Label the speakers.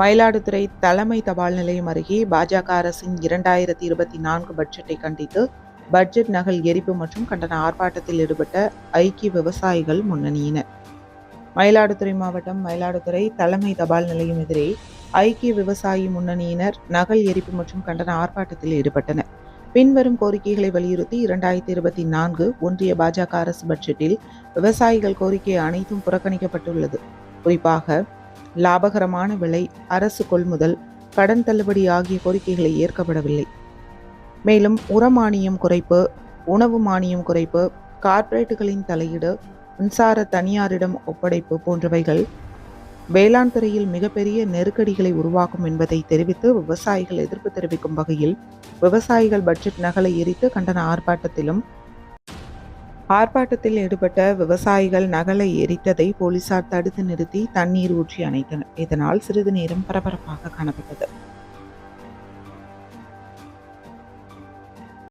Speaker 1: மயிலாடுதுறை தலைமை தபால் நிலையம் அருகே பாஜக அரசின் இரண்டாயிரத்தி இருபத்தி நான்கு பட்ஜெட்டை கண்டித்து பட்ஜெட் நகல் எரிப்பு மற்றும் கண்டன ஆர்ப்பாட்டத்தில் ஈடுபட்ட ஐக்கிய விவசாயிகள் முன்னணியினர். மயிலாடுதுறை மாவட்டம் மயிலாடுதுறை தலைமை தபால் நிலையம் எதிரே ஐக்கிய விவசாயி முன்னணியினர் நகல் எரிப்பு மற்றும் கண்டன ஆர்ப்பாட்டத்தில் ஈடுபட்டனர். பின்வரும் கோரிக்கைகளை வலியுறுத்தி இரண்டாயிரத்தி இருபத்தி நான்கு ஒன்றிய பாஜக அரசு பட்ஜெட்டில் விவசாயிகள் கோரிக்கை அனைத்தும் புறக்கணிக்கப்பட்டுள்ளது. குறிப்பாக லாபகரமான விலை அரசு கொள்முதல் கடன் தள்ளுபடி ஆகிய கோரிக்கைகளை ஏற்கப்படவில்லை. மேலும் உர மானியம் குறைப்பு உணவு மானியம் குறைப்பு கார்ப்பரேட்டுகளின் தலையீடு மின்சார தனியாரிடம் ஒப்படைப்பு போன்றவைகள் வேளாண் துறையில் மிகப்பெரிய நெருக்கடிகளை உருவாக்கும் என்பதை தெரிவித்து விவசாயிகள் எதிர்ப்பு தெரிவிக்கும் வகையில் விவசாயிகள் பட்ஜெட் நகலை எரித்து கண்டன ஆர்ப்பாட்டத்திலும் ஆர்ப்பாட்டத்தில் ஈடுபட்ட விவசாயிகள் நகலை எரித்ததை போலீசார் தடுத்து நிறுத்தி தண்ணீர் ஊற்றி அணைத்தனர். இதனால் சிறிது நேரம் பரபரப்பாக காணப்பட்டது.